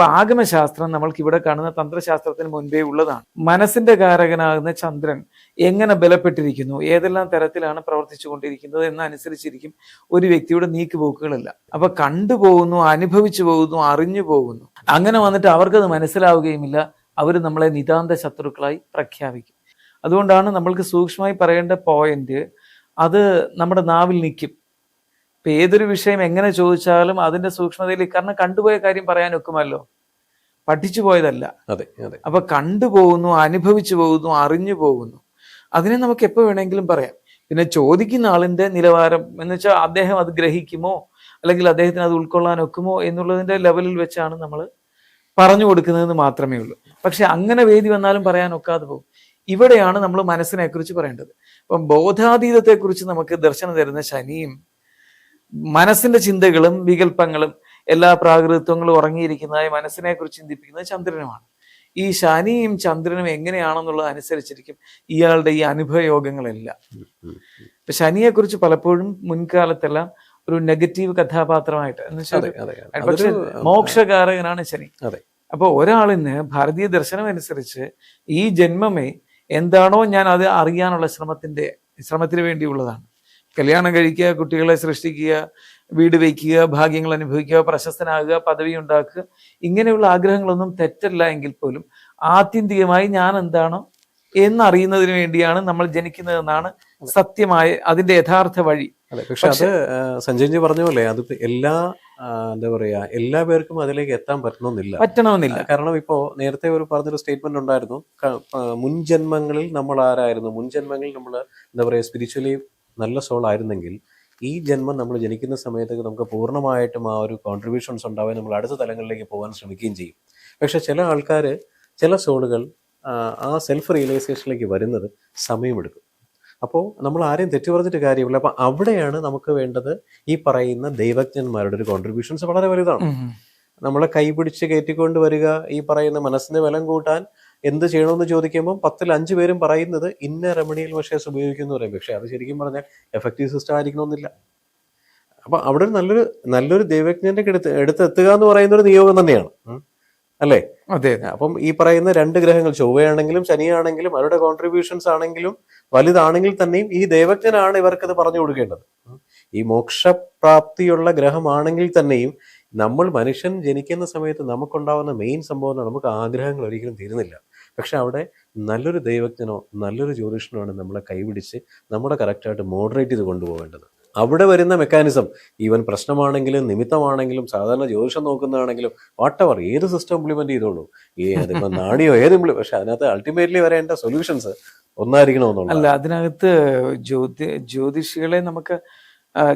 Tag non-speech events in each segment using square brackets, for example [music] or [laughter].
ഇപ്പൊ ആഗമശാസ്ത്രം നമ്മൾക്ക് ഇവിടെ കാണുന്ന തന്ത്രശാസ്ത്രത്തിന് മുൻപേ ഉള്ളതാണ്. മനസ്സിന്റെ കാരകനാകുന്ന ചന്ദ്രൻ എങ്ങനെ ബലപ്പെട്ടിരിക്കുന്നു ഏതെല്ലാം തരത്തിലാണ് പ്രവർത്തിച്ചുകൊണ്ടിരിക്കുന്നത് എന്നനുസരിച്ചിരിക്കും ഒരു വ്യക്തിയുടെ നീക്കുപോക്കുകളല്ല. അപ്പൊ കണ്ടുപോകുന്നു അനുഭവിച്ചു പോകുന്നു അറിഞ്ഞു പോകുന്നു. അങ്ങനെ വന്നിട്ട് അവർക്കത് മനസ്സിലാവുകയുമില്ല. അവർ നമ്മളെ നിതാന്ത ശത്രുക്കളായി പ്രഖ്യാപിക്കും. അതുകൊണ്ടാണ് നമ്മൾക്ക് സൂക്ഷ്മമായി പറയേണ്ട പോയിന്റ് അത് നമ്മുടെ നാവിൽ നിൽക്കും. ഇപ്പൊ ഏതൊരു വിഷയം എങ്ങനെ ചോദിച്ചാലും അതിന്റെ സൂക്ഷ്മതയിൽ കാരണം കണ്ടുപോയ കാര്യം പറയാൻ ഒക്കുമല്ലോ. പഠിച്ചു പോയതല്ല. അതെ അതെ. അപ്പൊ കണ്ടുപോകുന്നു അനുഭവിച്ചു പോകുന്നു അറിഞ്ഞു പോകുന്നു. അതിനെ നമുക്ക് എപ്പോ വേണമെങ്കിലും പറയാം. പിന്നെ ചോദിക്കുന്ന ആളിന്റെ നിലവാരം എന്ന് വെച്ചാൽ അദ്ദേഹം അത് ഗ്രഹിക്കുമോ? അല്ലെങ്കിൽ അദ്ദേഹത്തിന് അത് ഉൾക്കൊള്ളാൻ ഒക്കുമോ? എന്നുള്ളതിന്റെ ലെവലിൽ വെച്ചാണ് നമ്മൾ പറഞ്ഞു കൊടുക്കുന്നതെന്ന് മാത്രമേ ഉള്ളൂ. പക്ഷെ അങ്ങനെ വേദി വന്നാലും പറയാൻ ഒക്കാതെ പോകും. ഇവിടെയാണ് നമ്മൾ മനസ്സിനെ കുറിച്ച് പറയേണ്ടത്. അപ്പം ബോധാതീതത്തെ കുറിച്ച് നമുക്ക് ദർശനം തരുന്ന ശനിയും മനസ്സിന്റെ ചിന്തകളും വികല്പങ്ങളും എല്ലാ പ്രാകൃതത്വങ്ങളും ഉറങ്ങിയിരിക്കുന്നതായി മനസ്സിനെ കുറിച്ച് ചിന്തിപ്പിക്കുന്നത് ചന്ദ്രനുമാണ് ഈ ശനിയും ചന്ദ്രനും എങ്ങനെയാണെന്നുള്ളത് അനുസരിച്ചിരിക്കും ഇയാളുടെ ഈ അനുഭവയോഗങ്ങളെല്ലാം. ഇപ്പൊ ശനിയെ കുറിച്ച് പലപ്പോഴും മുൻകാലത്തെല്ലാം ഒരു നെഗറ്റീവ് കഥാപാത്രമായിട്ട്. പക്ഷെ മോക്ഷകാരകനാണ് ശനി അതെ. അപ്പൊ ഒരാളിന് ഭാരതീയ ദർശനം അനുസരിച്ച് ഈ ജന്മമേ എന്താണോ ഞാൻ അത് അറിയാനുള്ള ശ്രമത്തിന്റെ ശ്രമത്തിന് വേണ്ടിയുള്ളതാണ് കല്യാണം കഴിക്കുക കുട്ടികളെ സൃഷ്ടിക്കുക വീട് വയ്ക്കുക ഭാഗ്യങ്ങൾ അനുഭവിക്കുക പ്രശസ്തനാകുക പദവി ഉണ്ടാക്കുക ഇങ്ങനെയുള്ള ആഗ്രഹങ്ങളൊന്നും തെറ്റല്ല എങ്കിൽ പോലും ആത്യന്തികമായി ഞാൻ എന്താണോ എന്നറിയുന്നതിന് വേണ്ടിയാണ് നമ്മൾ ജനിക്കുന്നതെന്നാണ് സത്യമായ അതിന്റെ യഥാർത്ഥ വഴി. പക്ഷേ അത് സഞ്ജയ്ജി പറഞ്ഞ പോലെ അത് എല്ലാ എന്താ പറയാ എല്ലാ പേർക്കും അതിലേക്ക് എത്താൻ പറ്റണമെന്നില്ല. പറ്റണമെന്നില്ല. കാരണം ഇപ്പോ നേരത്തെ ഒരു പറഞ്ഞൊരു സ്റ്റേറ്റ്മെന്റ് ഉണ്ടായിരുന്നു മുൻജന്മങ്ങളിൽ മുൻ ജന്മങ്ങളിൽ നമ്മൾ ആരായിരുന്നു? മുൻജന്മങ്ങളിൽ നമ്മൾ എന്താ പറയാ സ്പിരിച്വലി നല്ല സോൾ ആയിരുന്നെങ്കിൽ ഈ ജന്മം നമ്മൾ ജനിക്കുന്ന സമയത്തൊക്കെ നമുക്ക് പൂർണമായിട്ടും ആ ഒരു കോൺട്രിബ്യൂഷൻസ് ഉണ്ടാവുകയും നമ്മൾ അടുത്ത തലങ്ങളിലേക്ക് പോകാൻ ശ്രമിക്കുകയും ചെയ്യും. പക്ഷേ ചില ആൾക്കാർ ചില സോളുകൾ ആ സെൽഫ് റിയലൈസേഷനിലേക്ക് വരുന്നത് സമയമെടുക്കും അപ്പോൾ നമ്മൾ ആരെയും തെറ്റു പറഞ്ഞിട്ട് കാര്യമില്ല. അപ്പോൾ അവിടെയാണ് നമുക്ക് വേണ്ടത് ഈ പറയുന്ന ദൈവജ്ഞന്മാരുടെ ഒരു കോൺട്രിബ്യൂഷൻസ് വളരെ വലുതാണ്. നമ്മളെ കൈപിടിച്ച് കയറ്റിക്കൊണ്ട് വരിക ഈ പറയുന്ന മനസ്സിന് ബലം കൂട്ടാൻ എന്ത് ചെയ്യണമെന്ന് ചോദിക്കുമ്പോൾ പത്തിൽ അഞ്ച് പേരും പറയുന്നത് ഇന്ന റെമഡിയൽ മെഷേഴ്സ് ഉപയോഗിക്കുന്നു പറയും. പക്ഷേ അത് ശരിക്കും പറഞ്ഞാൽ എഫക്റ്റീവ് സിസ്റ്റം ആയിരിക്കണമെന്നില്ല. അപ്പൊ അവിടെ ഒരു നല്ലൊരു നല്ലൊരു ദൈവജ്ഞന്റെ എടുത്ത് എടുത്തെത്തുക എന്ന് പറയുന്ന ഒരു നിയോഗം തന്നെയാണ്. അല്ലേ? അതെ. അപ്പം ഈ പറയുന്ന രണ്ട് ഗ്രഹങ്ങൾ ചൊവ്വയാണെങ്കിലും ശനിയാണെങ്കിലും അവരുടെ കോൺട്രിബ്യൂഷൻസ് ആണെങ്കിലും വലുതാണെങ്കിൽ തന്നെയും ഈ ദൈവജ്ഞനാണ് ഇവർക്കത് പറഞ്ഞു കൊടുക്കേണ്ടത്. ഈ മോക്ഷപ്രാപ്തിയുള്ള ഗ്രഹമാണെങ്കിൽ തന്നെയും നമ്മൾ മനുഷ്യൻ ജനിക്കുന്ന സമയത്ത് നമുക്കുണ്ടാവുന്ന മെയിൻ സംഭവം നമുക്ക് ആഗ്രഹങ്ങൾ ഒരിക്കലും തീരുന്നില്ല. പക്ഷെ അവിടെ നല്ലൊരു ദൈവജ്ഞനോ നല്ലൊരു ജ്യോതിഷനോ നമ്മളെ കൈപിടിച്ച് നമ്മുടെ കറക്റ്റായിട്ട് മോഡറേറ്റ് ചെയ്ത് കൊണ്ടുപോകേണ്ടത്. അവിടെ വരുന്ന മെക്കാനിസം ഈവൻ പ്രശ്നമാണെങ്കിലും നിമിത്തമാണെങ്കിലും സാധാരണ ജ്യോതിഷം നോക്കുന്നതാണെങ്കിലും വാട്ടവർ ഏത് സിസ്റ്റം ഇംപ്ലിമെന്റ് ചെയ്തോളൂ. ഈ അതിപ്പോൾ നാടിയോ ഏത് implement- പക്ഷെ അതിനകത്ത് അൾട്ടിമേറ്റ്ലി വരേണ്ട സൊല്യൂഷൻസ് ഒന്നായിരിക്കണമെന്നുള്ളൂ അല്ല അതിനകത്ത് ജ്യോതി ജ്യോതിഷികളെ നമുക്ക്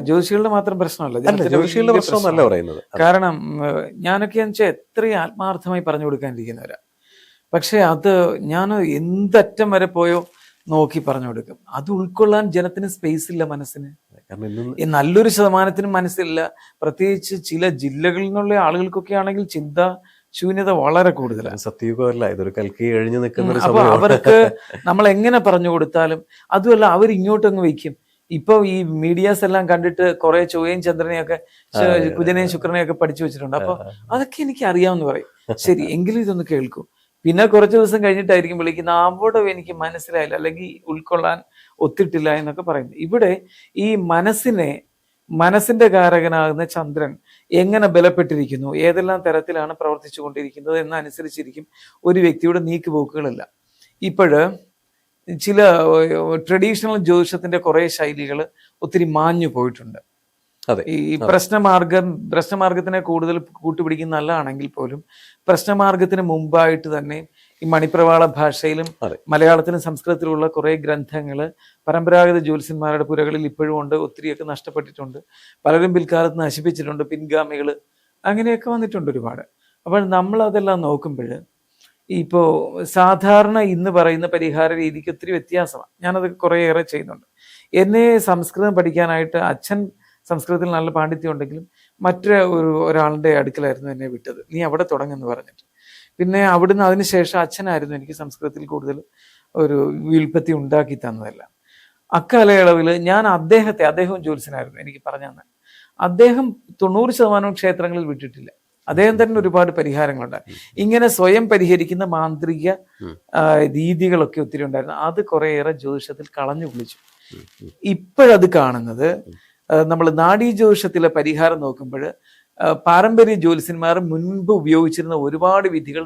ജ്യോതിഷികളുടെ മാത്രം പ്രശ്നമല്ല. ജ്യോതിഷികളുടെ വലിയ പ്രശ്നം എന്നല്ല പറയുന്നത്. കാരണം ഞാനൊക്കെ എന്ന് വെച്ചാൽ എത്രയും ആത്മാർത്ഥമായി പറഞ്ഞു കൊടുക്കാനിരിക്കുന്നവരാ. പക്ഷെ അത് ഞാൻ എന്തറ്റം വരെ പോയോ നോക്കി പറഞ്ഞു കൊടുക്കും. അത് ഉൾക്കൊള്ളാൻ ജനത്തിന് സ്പേസ് ഇല്ല മനസ്സിന്. നല്ലൊരു ശതമാനത്തിനും മനസ്സില്ല പ്രത്യേകിച്ച് ചില ജില്ലകളിൽ നിന്നുള്ള ആളുകൾക്കൊക്കെ ആണെങ്കിൽ ചിന്ത ശൂന്യത വളരെ കൂടുതലാണ് സത്യയുഗമല്ല. ഇതൊരു കൽക്കി നിൽക്കുന്ന അപ്പൊ അവർക്ക് നമ്മൾ എങ്ങനെ പറഞ്ഞു കൊടുത്താലും അതുമല്ല അവർ ഇങ്ങോട്ടങ്ങ് വയ്ക്കും. ഇപ്പൊ ഈ മീഡിയാസ് എല്ലാം കണ്ടിട്ട് കുറെ ചൊവ്വയും ചന്ദ്രനെയൊക്കെ കുജനെയും ശുക്രനെയും ഒക്കെ പഠിച്ചു വെച്ചിട്ടുണ്ട്. അപ്പൊ അതൊക്കെ എനിക്ക് അറിയാമെന്ന് പറയും. ശരി എങ്കിലും ഇതൊന്ന് കേൾക്കൂ. പിന്നെ കുറച്ച് ദിവസം കഴിഞ്ഞിട്ടായിരിക്കും വിളിക്കുന്ന അവിടെ എനിക്ക് മനസ്സിലായില്ല. അല്ലെങ്കിൽ ഉൾക്കൊള്ളാൻ ഒത്തിട്ടില്ല എന്നൊക്കെ പറയുന്നത്. ഇവിടെ ഈ മനസ്സിനെ മനസ്സിന്റെ കാരകനാകുന്ന ചന്ദ്രൻ എങ്ങനെ ബലപ്പെട്ടിരിക്കുന്നു? ഏതെല്ലാം തരത്തിലാണ് പ്രവർത്തിച്ചു കൊണ്ടിരിക്കുന്നത് എന്നനുസരിച്ചിരിക്കും ഒരു വ്യക്തിയുടെ നീക്കുപോക്കുകളല്ല. ഇപ്പോഴ് ചില ട്രഡീഷണൽ ജ്യോതിഷത്തിന്റെ കുറേ ശൈലികൾ ഒത്തിരി മാഞ്ഞു പോയിട്ടുണ്ട് ഈ പ്രശ്നമാർഗം പ്രശ്നമാർഗത്തിനെ കൂടുതൽ കൂട്ടുപിടിക്കുന്ന നല്ലതാണെങ്കിൽ പോലും പ്രശ്നമാർഗത്തിന് മുമ്പായിട്ട് തന്നെ ഈ മണിപ്രവാള ഭാഷയിലും മലയാളത്തിലും സംസ്കൃതത്തിലുള്ള കുറെ ഗ്രന്ഥങ്ങൾ പരമ്പരാഗത ജ്യോത്സ്യന്മാരുടെ പുരകളിൽ ഇപ്പോഴും ഉണ്ട് ഒത്തിരിയൊക്കെ നഷ്ടപ്പെട്ടിട്ടുണ്ട് പലരും പിൽക്കാലത്ത് നശിപ്പിച്ചിട്ടുണ്ട് പിൻഗാമികൾ അങ്ങനെയൊക്കെ വന്നിട്ടുണ്ട് ഒരുപാട്. അപ്പോൾ നമ്മൾ അതെല്ലാം നോക്കുമ്പോൾ ഇപ്പോൾ സാധാരണ ഇന്ന് പറയുന്ന പരിഹാര രീതിക്ക് ഒത്തിരി വ്യത്യാസമാണ്. ഞാനത് കുറേയേറെ ചെയ്യുന്നുണ്ട്. എന്നെ സംസ്കൃതം പഠിക്കാനായിട്ട് അച്ഛൻ സംസ്കൃതത്തിൽ നല്ല പാണ്ഡിത്യം ഉണ്ടെങ്കിലും മറ്റൊരു ഒരു ഒരാളുടെ അടുക്കലായിരുന്നു എന്നെ വിട്ടത്. നീ അവിടെ തുടങ്ങുമെന്ന് പറഞ്ഞിട്ട്. പിന്നെ അവിടുന്ന് അതിനുശേഷം അച്ഛനായിരുന്നു എനിക്ക് സംസ്കൃതത്തിൽ കൂടുതൽ ഒരു വിൽപ്പത്തി ഉണ്ടാക്കി തന്നതെല്ലാം. അക്കാലയളവിൽ ഞാൻ അദ്ദേഹത്തെ അദ്ദേഹവും ജ്യോത്സ്യനായിരുന്നു എനിക്ക് പറഞ്ഞു തന്നെ അദ്ദേഹം തൊണ്ണൂറ് ശതമാനം ക്ഷേത്രങ്ങളിൽ വിട്ടിട്ടില്ല. അദ്ദേഹം തന്നെ ഒരുപാട് പരിഹാരങ്ങളുണ്ട്. ഇങ്ങനെ സ്വയം പരിഹരിക്കുന്ന മാന്ത്രിക. രീതികളൊക്കെ ഒത്തിരി ഉണ്ടായിരുന്നു. അത് കുറേയേറെ ജ്യോതിഷത്തിൽ കളഞ്ഞു ഉം. ഇപ്പോഴത് കാണുന്നത് നമ്മൾ നാഡീജോഷത്തിലെ പരിഹാരം നോക്കുമ്പോൾ പാരമ്പര്യ ജ്യോത്സ്യന്മാർ മുൻപ് ഉപയോഗിച്ചിരുന്ന ഒരുപാട് വിധികൾ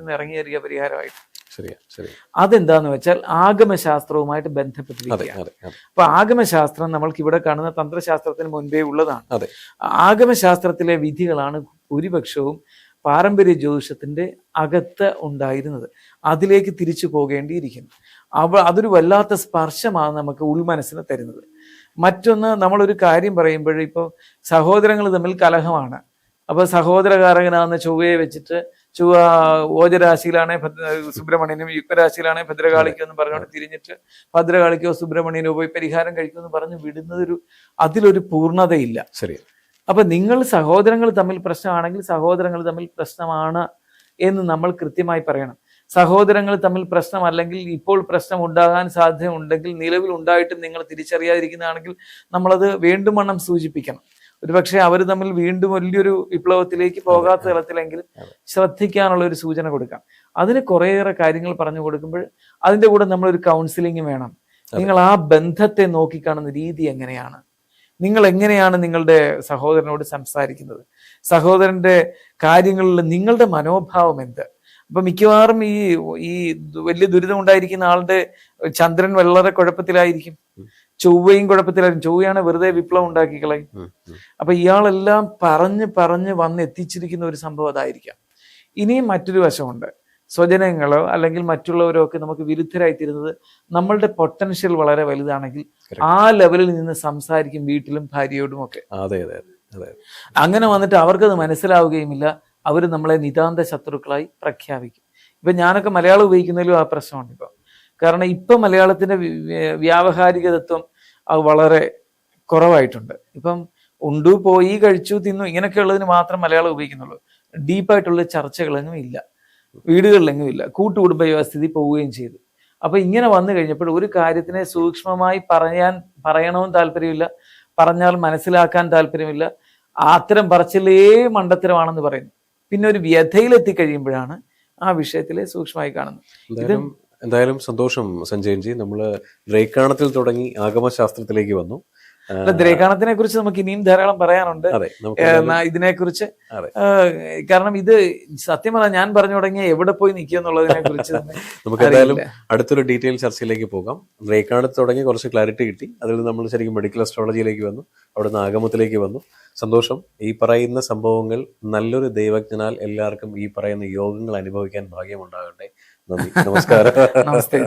നിന്ന് ഇറങ്ങിയേറിയ പരിഹാരമായിട്ട്. അതെന്താന്ന് വെച്ചാൽ ആഗമശാസ്ത്രവുമായിട്ട് ബന്ധപ്പെട്ടിരിക്കുകയാണ്. അപ്പൊ ആഗമശാസ്ത്രം നമ്മൾക്ക് ഇവിടെ കാണുന്ന തന്ത്രശാസ്ത്രത്തിന് മുൻപേ ഉള്ളതാണ്. ആഗമശാസ്ത്രത്തിലെ വിധികളാണ് ഭൂരിപക്ഷവും പാരമ്പര്യ ജ്യോതിഷത്തിന്റെ അകത്ത് ഉണ്ടായിരുന്നത്. അതിലേക്ക് തിരിച്ചു പോകേണ്ടിയിരിക്കുന്നു. അവ അതൊരു വല്ലാത്ത സ്പർശമാണ് നമുക്ക് ഉൾമനസ്സിന് തരുന്നത്. മറ്റൊന്ന് നമ്മളൊരു കാര്യം പറയുമ്പോൾ ഇപ്പോൾ സഹോദരങ്ങൾ തമ്മിൽ കലഹമാണ്. അപ്പൊ സഹോദരകാരകനാകുന്ന ചൊവ്വയെ വെച്ചിട്ട് ചുവ ഓജരാശിയിലാണെ ഭദ്ര- സുബ്രഹ്മണ്യനും യുക്തരാശിയിലാണെ ഭദ്രകാളിക്കോ എന്ന് പറഞ്ഞുകൊണ്ട് തിരിഞ്ഞിട്ട് ഭദ്രകാളിക്കോ സുബ്രഹ്മണ്യനോ പോയി പരിഹാരം കഴിക്കുമെന്ന് പറഞ്ഞ് വിടുന്നതൊരു അതിലൊരു പൂർണതയില്ല. ശരി. അപ്പൊ നിങ്ങൾ സഹോദരങ്ങൾ തമ്മിൽ പ്രശ്നമാണെങ്കിൽ സഹോദരങ്ങൾ തമ്മിൽ പ്രശ്നമാണ് എന്ന് നമ്മൾ കൃത്യമായി പറയണം. സഹോദരങ്ങൾ തമ്മിൽ പ്രശ്നം അല്ലെങ്കിൽ ഇപ്പോൾ പ്രശ്നം ഉണ്ടാകാൻ സാധ്യതയുണ്ടെങ്കിൽ നിലവിൽ ഉണ്ടായിട്ടും നിങ്ങൾ തിരിച്ചറിയാതിരിക്കുന്നതാണെങ്കിൽ നമ്മളത് വീണ്ടും വണ്ണം സൂചിപ്പിക്കണം. ഒരുപക്ഷെ അവർ തമ്മിൽ വീണ്ടും വലിയൊരു വിപ്ലവത്തിലേക്ക് പോകാത്ത തലത്തിലെങ്കിലും അതെ. ശ്രദ്ധിക്കാനുള്ള ഒരു സൂചന കൊടുക്കാം. അതിന് കുറേയേറെ കാര്യങ്ങൾ പറഞ്ഞു കൊടുക്കുമ്പോൾ അതിന്റെ കൂടെ നമ്മളൊരു കൗൺസിലിംഗ് വേണം. നിങ്ങൾ ആ ബന്ധത്തെ നോക്കിക്കാണുന്ന രീതി എങ്ങനെയാണ്? നിങ്ങൾ എങ്ങനെയാണ് നിങ്ങളുടെ സഹോദരനോട് സംസാരിക്കുന്നത്? സഹോദരന്റെ കാര്യങ്ങളിൽ നിങ്ങളുടെ മനോഭാവം എന്ത്? അപ്പൊ മിക്കവാറും ഈ ഈ വലിയ ദുരിതം ഉണ്ടായിരിക്കുന്ന ആളുടെ ചന്ദ്രൻ വളരെ കുഴപ്പത്തിലായിരിക്കും. ചൊവ്വയും കുഴപ്പത്തിലായിരിക്കും. ചൊവ്വയാണ് വെറുതെ വിപ്ലവം ഉണ്ടാക്കി കളയും. അപ്പൊ ഇയാളെല്ലാം പറഞ്ഞ് പറഞ്ഞ് വന്ന് എത്തിച്ചിരിക്കുന്ന ഒരു സംഭവം അതായിരിക്കാം. ഇനിയും മറ്റൊരു വശമുണ്ട്. സ്വജനങ്ങളോ അല്ലെങ്കിൽ മറ്റുള്ളവരോ ഒക്കെ നമുക്ക് വിരുദ്ധരായി തീരുന്നത് നമ്മളുടെ പൊട്ടൻഷ്യൽ വളരെ വലുതാണെങ്കിൽ ആ ലെവലിൽ നിന്ന് സംസാരിക്കും വീട്ടിലും ഭാര്യയോടും ഒക്കെ അതെ അതെ അതെ അതെ. അങ്ങനെ വന്നിട്ട് അവർക്കത് മനസ്സിലാവുകയുമില്ല. അവർ നമ്മളെ നിതാന്ത ശത്രുക്കളായി പ്രഖ്യാപിക്കും. ഇപ്പം ഞാനൊക്കെ മലയാളം ഉപയോഗിക്കുന്നതിലും ആ പ്രശ്നമുണ്ട് ഇപ്പം. കാരണം ഇപ്പം മലയാളത്തിന്റെ വ്യാവഹാരികതത്വം വ്യാവഹാരിക തത്വം അത് വളരെ കുറവായിട്ടുണ്ട്. ഇപ്പം ഉണ്ടു പോയി കഴിച്ചു തിന്നു ഇങ്ങനെയൊക്കെ ഉള്ളതിന് മാത്രം മലയാളം ഉപയോഗിക്കുന്നുള്ളൂ. ഡീപ്പായിട്ടുള്ള ചർച്ചകളെങ്ങും ഇല്ല. വീടുകളിലെങ്ങും ഇല്ല. കൂട്ടുകുടുംബ വ്യവസ്ഥിതി പോവുകയും ചെയ്തു. അപ്പൊ ഇങ്ങനെ വന്നു കഴിഞ്ഞപ്പോൾ ഒരു കാര്യത്തിനെ സൂക്ഷ്മമായി പറയാൻ പറയണമെന്ന് താല്പര്യമില്ല. പറഞ്ഞാൽ മനസ്സിലാക്കാൻ താല്പര്യമില്ല. അത്തരം പറച്ചിലേ മണ്ടത്തരമാണെന്ന് പറയുന്നു. പിന്നെ ഒരു വ്യഥയിലെത്തി കഴിയുമ്പോഴാണ് ആ വിഷയത്തിൽ സൂക്ഷ്മമായി കാണുന്നത്. എന്തായാലും സന്തോഷം സഞ്ജയൻജി. നമ്മൾ ദ്രൈക്കാണത്തിൽ തുടങ്ങി ആഗമശാസ്ത്രത്തിലേക്ക് വന്നു. ദ്രേകാണത്തിനെ കുറിച്ച് നമുക്ക് ഇനിയും ധാരാളം പറയാനുണ്ട്. അതെ നമുക്ക് ഇതിനെ കുറിച്ച് കാരണം ഇത് സത്യം പറഞ്ഞാൽ ഞാൻ പറഞ്ഞു തുടങ്ങിയ എവിടെ പോയി നിൽക്കുക എന്നുള്ളതിനെ കുറിച്ച് [laughs] നമുക്ക് എന്തായാലും അടുത്തൊരു ഡീറ്റെയിൽ ചർച്ചയിലേക്ക് പോകാം. ദ്രൈക്കാണത്ത് തുടങ്ങി കുറച്ച് ക്ലാരിറ്റി കിട്ടി. അതിൽ നമ്മൾ ശരിക്കും മെഡിക്കൽ അസ്ട്രോളജിയിലേക്ക് വന്നു. അവിടുന്ന് ആഗമത്തിലേക്ക് വന്നു. സന്തോഷം. ഈ പറയുന്ന സംഭവങ്ങൾ നല്ലൊരു ദൈവജ്ഞനാൽ എല്ലാവർക്കും ഈ പറയുന്ന യോഗങ്ങൾ അനുഭവിക്കാൻ ഭാഗ്യമുണ്ടാകട്ടെ. നന്ദി. [laughs] നമസ്കാരം. നമസ്തേ